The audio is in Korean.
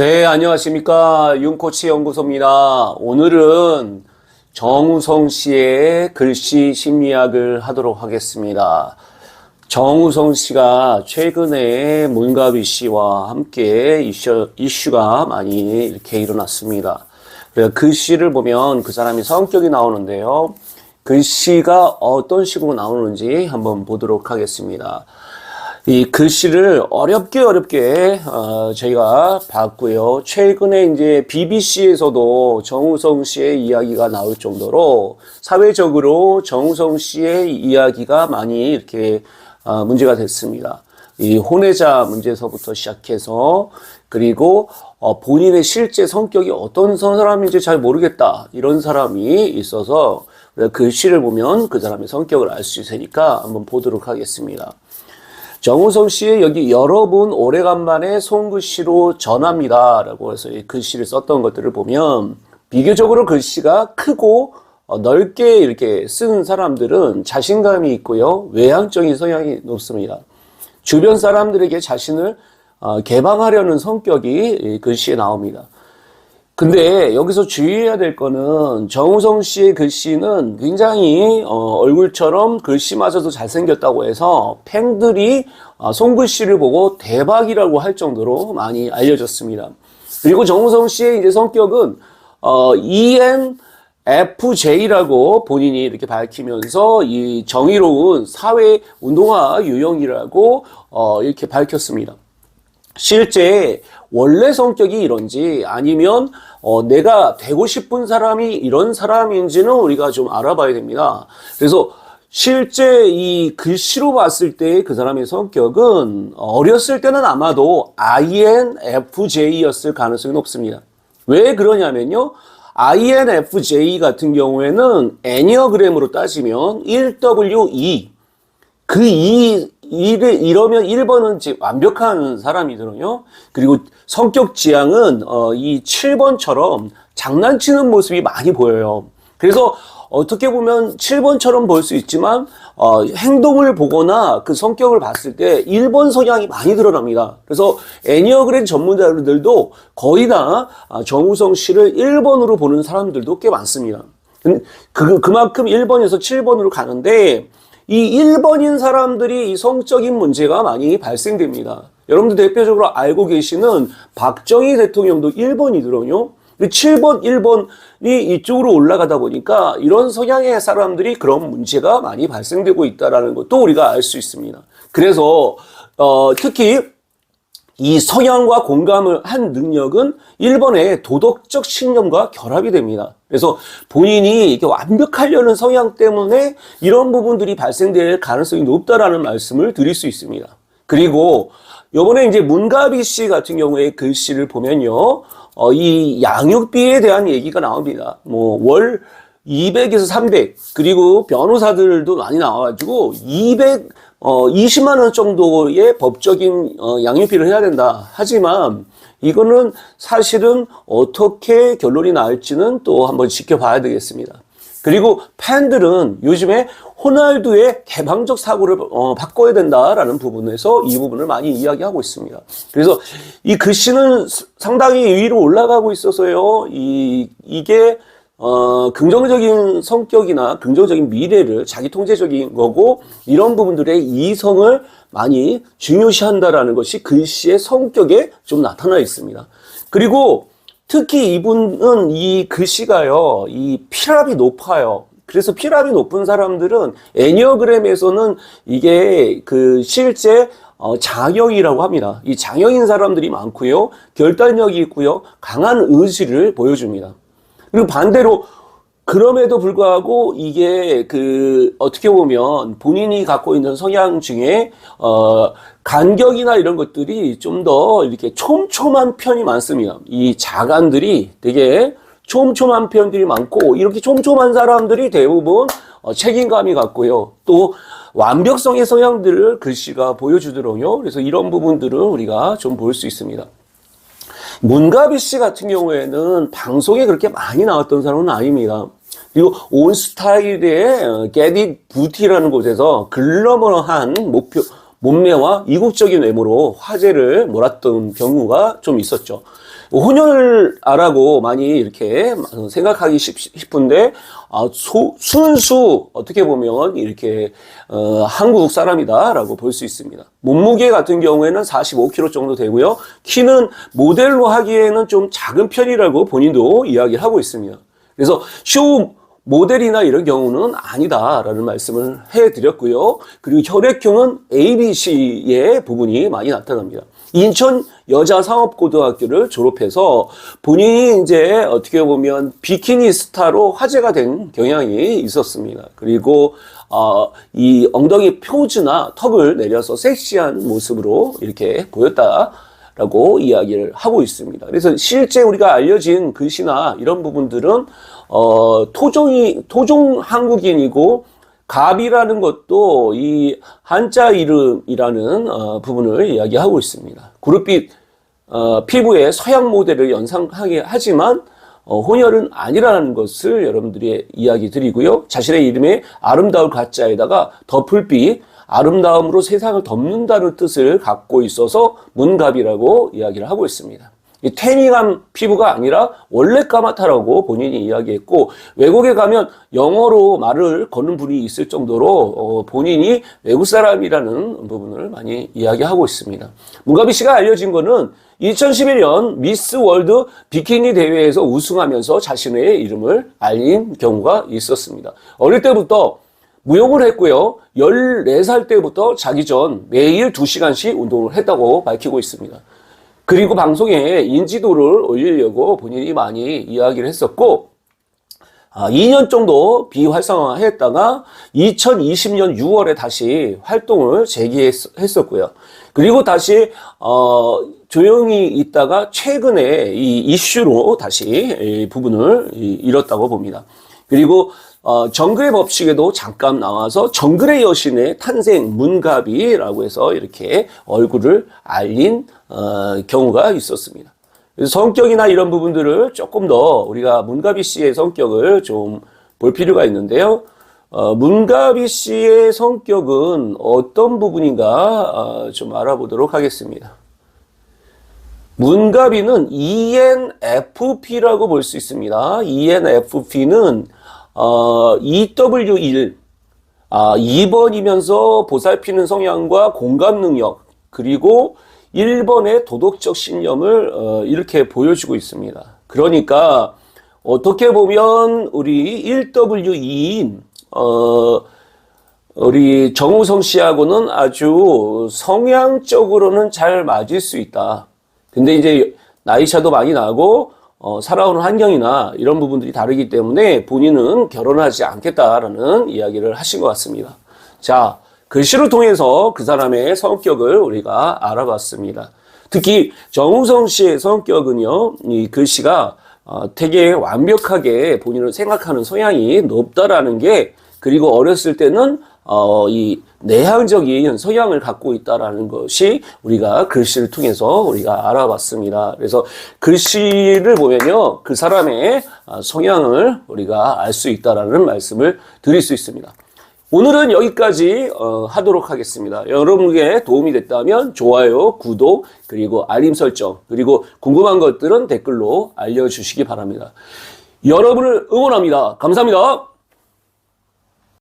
네, 안녕하십니까. 윤코치 연구소입니다. 오늘은 정우성 씨의 글씨 심리학을 하도록 하겠습니다. 정우성 씨가 최근에 문가비 씨와 함께 이슈, 이슈가 많이 이렇게 일어났습니다. 글씨를 보면 그 사람이 성격이 나오는데요. 글씨가 어떤 식으로 나오는지 한번 보도록 하겠습니다. 이 글씨를 어렵게 어렵게 어, 저희가 봤고요. 최근에 이제 BBC에서도 정우성 씨의 이야기가 나올 정도로 사회적으로 정우성 씨의 이야기가 많이 이렇게 어, 문제가 됐습니다. 이 혼외자 문제서부터 시작해서 그리고 어, 본인의 실제 성격이 어떤 사람인지 잘 모르겠다 이런 사람이 있어서 글씨를 보면 그 사람의 성격을 알 수 있으니까 한번 보도록 하겠습니다. 정우성 씨의 여기 여러분 오래간만에 손글씨로 전합니다. 라고 해서 이 글씨를 썼던 것들을 보면 비교적으로 글씨가 크고 어, 넓게 이렇게 쓴 사람들은 자신감이 있고요. 외향적인 성향이 높습니다. 주변 사람들에게 자신을 어, 개방하려는 성격이 이 글씨에 나옵니다. 근데 여기서 주의해야 될 거는 정우성 씨의 글씨는 굉장히 어, 얼굴처럼 글씨 마저도 잘생겼다고 해서 팬들이 어, 손글씨를 보고 대박이라고 할 정도로 많이 알려졌습니다. 그리고 정우성 씨의 이제 성격은 어, ENFJ라고 본인이 이렇게 밝히면서 이 정의로운 사회 운동화 유형이라고 어, 이렇게 밝혔습니다. 실제 원래 성격이 이런지 아니면 어, 내가 되고 싶은 사람이 이런 사람인지는 우리가 좀 알아봐야 됩니다. 그래서 실제 이 글씨로 봤을 때 그 사람의 성격은 어렸을 때는 아마도 INFJ였을 가능성이 높습니다. 왜 그러냐면요. INFJ 같은 경우에는 애니어그램으로 따지면 1W2 그 2, 2를 이러면 1번은 지금 완벽한 사람이거든요. 그리고 성격 지향은 어, 이 7번처럼 장난치는 모습이 많이 보여요. 그래서 어떻게 보면 7번처럼 볼 수 있지만 어, 행동을 보거나 그 성격을 봤을 때 1번 성향이 많이 드러납니다. 그래서 애니어그램 전문가들도 거의 다 아, 정우성 씨를 1번으로 보는 사람들도 꽤 많습니다. 그, 그만큼 1번에서 7번으로 가는데 이 1번인 사람들이 이 성적인 문제가 많이 발생됩니다. 여러분들 대표적으로 알고 계시는 박정희 대통령도 1번이더군요. 7번, 1번이 이쪽으로 올라가다 보니까 이런 성향의 사람들이 그런 문제가 많이 발생되고 있다는 것도 우리가 알 수 있습니다. 그래서 어, 특히 이 성향과 공감을 한 능력은 1번의 도덕적 신념과 결합이 됩니다. 그래서 본인이 이렇게 완벽하려는 성향 때문에 이런 부분들이 발생될 가능성이 높다라는 말씀을 드릴 수 있습니다. 그리고 요번에 이제 문가비 씨 같은 경우에 글씨를 보면요. 어, 이 양육비에 대한 얘기가 나옵니다. 뭐, 월 200에서 300, 그리고 변호사들도 많이 나와가지고 200, 어, 20만 원 정도의 법적인 어, 양육비를 해야 된다. 하지만 이거는 사실은 어떻게 결론이 나올지는 또 한번 지켜봐야 되겠습니다. 그리고 팬들은 요즘에 호날두의 개방적 사고를 어, 바꿔야 된다라는 부분에서 이 부분을 많이 이야기하고 있습니다. 그래서 이 글씨는 상당히 위로 올라가고 있어서요. 이 이게 어, 긍정적인 성격이나 긍정적인 미래를 자기 통제적인 거고 이런 부분들의 이성을 많이 중요시한다라는 것이 글씨의 성격에 좀 나타나 있습니다. 그리고 특히 이분은 이 글씨가요, 이 피랍이 높아요. 그래서 피랍이 높은 사람들은 애니어그램에서는 이게 그 실제 어, 장형이라고 합니다. 이 장형인 사람들이 많고요. 결단력이 있고요. 강한 의지를 보여줍니다. 그리고 반대로 그럼에도 불구하고 이게 그 어떻게 보면 본인이 갖고 있는 성향 중에 어 간격이나 이런 것들이 좀 더 이렇게 촘촘한 편이 많습니다. 이 자간들이 되게 촘촘한 편들이 많고 이렇게 촘촘한 사람들이 대부분 어 책임감이 갖고요. 또 완벽성의 성향들을 글씨가 보여주더라고요. 그래서 이런 부분들은 우리가 좀 볼 수 있습니다. 문가비 씨 같은 경우에는 방송에 그렇게 많이 나왔던 사람은 아닙니다. 그리고 온 스타일의 게디 부티라는 곳에서 글러머한 목표, 몸매와 이국적인 외모로 화제를 몰았던 경우가 좀 있었죠. 뭐 혼혈 아라고 많이 이렇게 생각하기 쉽, 싶은데 아, 소, 순수 어떻게 보면 이렇게 어, 한국 사람이다라고 볼 수 있습니다. 몸무게 같은 경우에는 45kg 정도 되고요. 키는 모델로 하기에는 좀 작은 편이라고 본인도 이야기를 하고 있습니다. 그래서 쇼 모델이나 이런 경우는 아니다라는 말씀을 해드렸고요. 그리고 혈액형은 ABC의 부분이 많이 나타납니다. 인천 여자상업고등학교를 졸업해서 본인이 이제 어떻게 보면 비키니 스타로 화제가 된 경향이 있었습니다. 그리고 어, 이 엉덩이 표즈나 턱을 내려서 섹시한 모습으로 이렇게 보였다. 라고 이야기를 하고 있습니다. 그래서 실제 우리가 알려진 글씨나 이런 부분들은 어, 토종이 토종 한국인이고 갑이라는 것도 이 한자 이름이라는 어, 부분을 이야기하고 있습니다. 그룹빛 어, 피부에 서양 모델을 연상하게 하지만 어, 혼혈은 아니라는 것을 여러분들이 이야기 드리고요. 자신의 이름에 아름다울 가짜에다가 덮을빛 아름다움으로 세상을 덮는다는 뜻을 갖고 있어서 문갑이라고 이야기를 하고 있습니다. 이 태닝한 피부가 아니라 원래 까맣다라고 본인이 이야기했고 외국에 가면 영어로 말을 거는 분이 있을 정도로 어, 본인이 외국 사람이라는 부분을 많이 이야기하고 있습니다. 문가비 씨가 알려진 거는 2011년 미스 월드 비키니 대회에서 우승하면서 자신의 이름을 알린 경우가 있었습니다. 어릴 때부터 무용을 했고요. 14살 때부터 자기 전 매일 2시간씩 운동을 했다고 밝히고 있습니다. 그리고 방송에 인지도를 올리려고 본인이 많이 이야기를 했었고, 아, 2년 정도 비활성화 했다가 2020년 6월에 다시 활동을 재개했었고요. 그리고 다시, 어, 조용히 있다가 최근에 이 이슈로 다시 이 부분을 잃었다고 봅니다. 그리고 어, 정글의 법칙에도 잠깐 나와서 정글의 여신의 탄생 문갑이라고 해서 이렇게 얼굴을 알린 어, 경우가 있었습니다. 성격이나 이런 부분들을 조금 더 우리가 문가비 씨의 성격을 좀 볼 필요가 있는데요. 어, 문가비 씨의 성격은 어떤 부분인가 어, 좀 알아보도록 하겠습니다. 문가비는 ENFP라고 볼 수 있습니다. ENFP는 어, EW1 아, 2번이면서 보살피는 성향과 공감 능력 그리고 1번의 도덕적 신념을 어, 이렇게 보여주고 있습니다. 그러니까 어떻게 보면 우리 1W2인 어, 우리 정우성 씨하고는 아주 성향적으로는 잘 맞을 수 있다. 근데 이제 나이 차도 많이 나고 어, 살아오는 환경이나 이런 부분들이 다르기 때문에 본인은 결혼하지 않겠다라는 이야기를 하신 것 같습니다. 자, 글씨를 통해서 그 사람의 성격을 우리가 알아봤습니다. 특히 정우성 씨의 성격은요, 이 글씨가 어, 되게 완벽하게 본인을 생각하는 성향이 높다라는 게 그리고 어렸을 때는 어, 이 내향적인 성향을 갖고 있다라는 것이 우리가 글씨를 통해서 우리가 알아봤습니다. 그래서 글씨를 보면요, 그 사람의 아, 성향을 우리가 알 수 있다라는 말씀을 드릴 수 있습니다. 오늘은 여기까지 어, 하도록 하겠습니다. 여러분에게 도움이 됐다면 좋아요, 구독, 그리고 알림 설정, 그리고 궁금한 것들은 댓글로 알려주시기 바랍니다. 여러분을 응원합니다. 감사합니다.